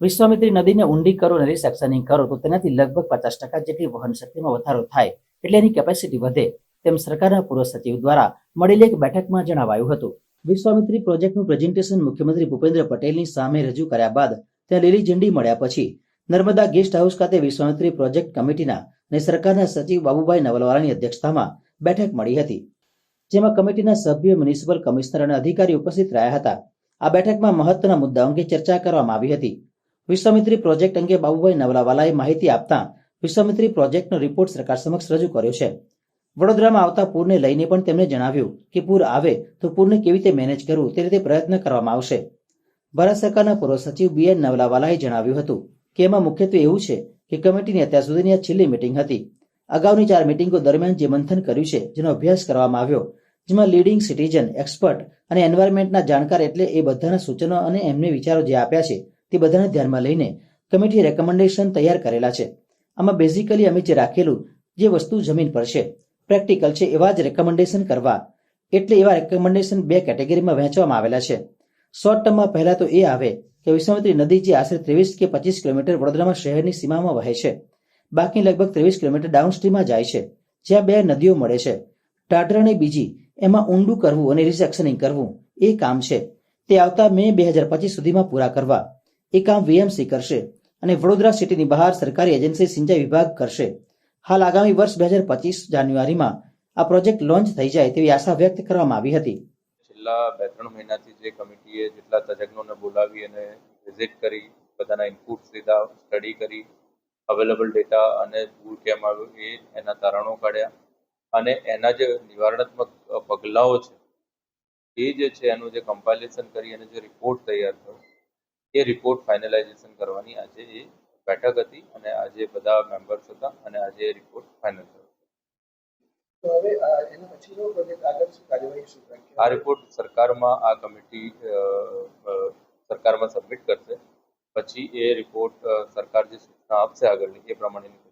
વિશ્વામિત્રી નદીને ઊંડી કરો અને રિસેક્શનિંગ કરો, તો તેનાથી લગભગ પચાસ ટકા જેટલી વહન શક્તિમાં વધારો થાય, એટલે એની કેપેસિટી વધે, તેમ સરકારના પૂર્વ સચિવ દ્વારા મળેલી એક બેઠકમાં જણાવાયું હતું. વિશ્વામિત્રી પ્રોજેક્ટનું પ્રેઝન્ટેશન મુખ્યમંત્રી ભૂપેન્દ્ર પટેલની સામે રજૂ કર્યા બાદ ત્યાં લીલી ઝંડી મળ્યા પછી નર્મદા ગેસ્ટ હાઉસ ખાતે વિશ્વામિત્રી પ્રોજેક્ટ કમિટીના અને સરકારના સચિવ બાબુભાઈ નવલવાલાની અધ્યક્ષતામાં બેઠક મળી હતી, જેમાં કમિટીના સભ્ય મ્યુનિસિપલ કમિશનર અને અધિકારી ઉપસ્થિત રહ્યા હતા. આ બેઠકમાં મહત્વના મુદ્દાઓ અંગે ચર્ચા કરવામાં આવી હતી. વિશ્વામિત્રી પ્રોજેક્ટ અંગે બાબુભાઈ નવલાવાલાએ માહિતી આપતા વિશ્વામિત્રી પ્રોજેક્ટનો રિપોર્ટ સરકાર સમક્ષ રજૂ કર્યો છે. વડોદરામાં આવતા પૂરને લઈને પણ તેમણે જણાવ્યું કે પૂર આવે તો પૂરને કેવી રીતે મેનેજ કરવું તે રીતે પ્રયત્ન કરવામાં આવશે. ભારત સરકારના પૂર્વ સચિવ બી એન નવલાવાલાએ જણાવ્યું હતું કે એમાં મુખ્યત્વે એવું છે કે કમિટીની અત્યાર સુધીની આ છેલ્લી મિટિંગ હતી. અગાઉની ચાર મિટિંગો દરમિયાન જે મંથન કર્યું છે જેનો અભ્યાસ કરવામાં આવ્યો, જેમાં લીડિંગ સિટીઝન, એક્સપર્ટ અને એન્વાયરમેન્ટના જાણકાર એટલે એ બધાના સૂચનો અને એમને વિચારો જે આપ્યા છે તે બધાને ધ્યાનમાં લઈને કમિટીએ રેકમેન્ડેશન તૈયાર કરેલા છે. આમાં બેઝિકલી અમે જે રાખેલું, જે વસ્તુ જમીન પર છે પ્રેક્ટિકલ છે, એવા જ રેકમેન્ડેશન કરવા. એટલે એવા રેકમેન્ડેશન બે કેટેગરીમાં વહેંચવામાં આવેલા છે. શોર્ટ ટર્મમાં પહેલા તો એ આવે કે વિશ્વામિત્રી નદી જે આશરે ત્રેવીસ કે પચીસ કિલોમીટર વડોદરામાં શહેરની સીમામાં વહે છે. બાકી લગભગ ત્રેવીસ કિલોમીટર ડાઉનસ્ટ્રીમમાં જાય છે. જ્યાં બે નદીઓ મળે છે. ટાટર અને બીજી, એમાં ઊંડું કરવું અને રિસેક્શનિંગ કરવું એ કામ છે. તે આવતા મે બે હજાર પચીસ સુધીમાં પૂરા કરવા. એ કામ વીએમસી કરશે અને વડોદરા સિટીની બહાર સરકારી એજન્સી સિંચાઈ વિભાગ કરશે. હાલ આગામી વર્ષ બે હજાર પચીસ જાન્યુઆરીમાં આ પ્રોજેક્ટ લોન્ચ થઈ જાય તેવી આશા વ્યક્ત કરવામાં આવી હતી. છેલ્લા બે ત્રણ મહિનાથી જે કમિટીએ જેટલા તજજ્ઞોને બોલાવી અને વિઝિટ કરી, બધાના ઇનપુટ્સ લીધા સ્ટડી કરી અવેલેબલ ડેટા અને દૂર કેમ આવ્યું એ એના તારણો કાઢ્યા. અને એના જે નિવારણાત્મક પગલાઓ છે, એ જે છે, એનું જે કમ્પાઇલેશન કરી અને જે રિપોર્ટ તૈયાર થયો એ રિપોર્ટ ફાઇનલાઇઝેશન કરવાની આજે એ બેઠક હતી અને આજે બધા મેમ્બર્સ હતા અને આજે એ રિપોર્ટ ફાઇનલ થયો. તો હવે એના પછીનો પ્રોજેક્ટ આગળ શું કાર્યવાહી શું આ રિપોર્ટ સરકારમાં આ કમિટી સરકારમાં સબમિટ કરશે. પછી એ રિપોર્ટ સરકાર જે સૂચના આપશે આગળની એ પ્રમાણેની